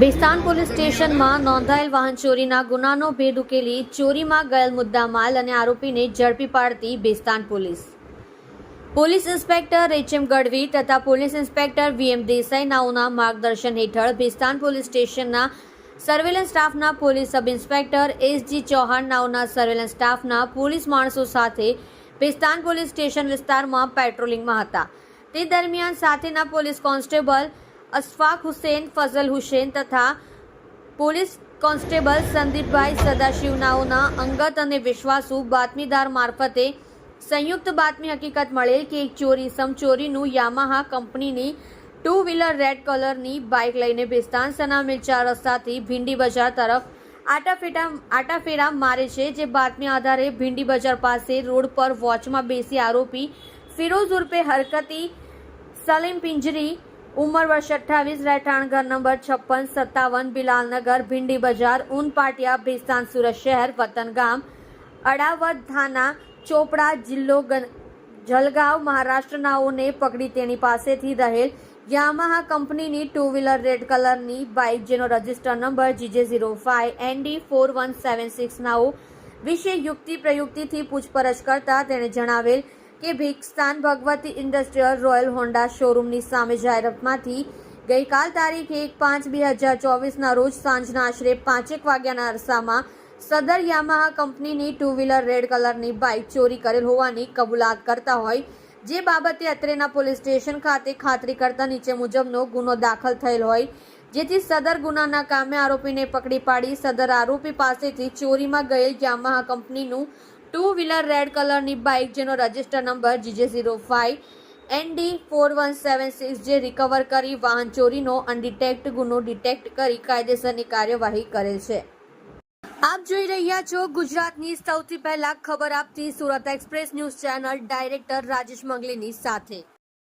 Bestan police સ્ટેશનમાં નોંધાયેલ વાહન ચોરીના ગુનાનો ભેદ ઉકેલી ચોરીમાં ગયેલ મુદ્દામાલ અને આરોપીને ઝડપી પાડતી Bhestan police. Police inspector H M Gadhvi તથા police inspector V M Desai નાઓના માર્ગદર્શન હેઠળ ભેસ્તાન પોલીસ સ્ટેશનના સર્વેલન્સ સ્ટાફના police sub inspector S G Chauhan નાઓના surveillance સ્ટાફના પોલીસ માણસો સાથે ભેસ્તાન પોલીસ સ્ટેશન વિસ્તારમાં પેટ્રોલિંગમાં હતા. તે દરમિયાન સાથેના પોલીસ કોન્સ્ટેબલ અશફાક હુસેન, ફઝલ હુસેન તથા પોલીસ કોન્સ્ટેબલ સંદીપભાઈ સદાશિવનાઓના અંગત અને વિશ્વાસુ બાતમીદાર મારફતે સંયુક્ત બાતમી હકીકત મળેલ કે એક ચોરી, સમચોરીનું યામાહા કંપનીની ટુ વ્હીલર રેડ કલરની બાઇક લઈને બેસ્તાન સના ચાર રસ્તાથી ભીંડી બજાર તરફ આટાફેટા, આટાફેરા મારે છે, જે બાતમી આધારે ભીંડી બજાર પાસે રોડ પર વોચમાં બેસી આરોપી ફિરોઝ ઉર્ફે હરકતી સલીમ પિંજરી ઉંમર વર્ષ અઠ્ઠાવીસ, રહેઠાણ ઘર નંબર છપ્પન, સત્તાવન, બિલાલનગર, ભીંડી બજાર ઉન પાટિયા, ભેસ્તાન, સુરત શહેર, વતન ગામ અડાવત થાના, ચોપડા જિલ્લો જલગાંવ, મહારાષ્ટ્રનાઓને પકડી તેની પાસેથી રહેલ યામાહા કંપનીની ટુ વ્હીલર રેડ કલરની બાઇક, જેનો register number GJ zero five ND four one seven six નાઓ વિશે યુક્તિ પ્રયુક્તિથી પૂછપરછ કરતા તેણે જણાવેલ કે ભીકસ્તાન ભગવતી ઇન્ડસ્ટ્રીયલ રોયલ હોન્ડા શોરૂમની સામે જાહેરાતમાંથી ગઈકાલ તારીખ એક પાંચ બે હજાર ચોવીસના રોજ સાંજના આશરે પાંચેક વાગ્યાના અરસામાં સદર યામાહા કંપનીની ટુ વ્હીલર રેડ કલરની બાઇક ચોરી કરેલ હોવાની કબૂલાત કરતા હોય, જે બાબતે અત્રેના પોલીસ સ્ટેશન ખાતે ખાતરી કરતા નીચે મુજબનો ગુનો દાખલ થયેલ હોય જેથી સદર ગુનાના કામે આરોપીને પકડી પાડી સદર આરોપી પાસેથી ચોરીમાં ગયેલ યામાહા કંપનીનું ટુ વ્હીલર રેડ કલરની બાઇક, જેનો register number GJ zero five ND four one seven six જે રિકવર કરી વાહન ચોરીનો અનડિટેક્ટ ગુનો ડિટેક્ટ કરી કાયદેસરની કાર્યવાહી કરેલ છે. આપ જોઈ રહ્યા છો ગુજરાતની સૌથી પહેલા ખબર આપતી Surat express news channel director Rajesh મંગલીની સાથે.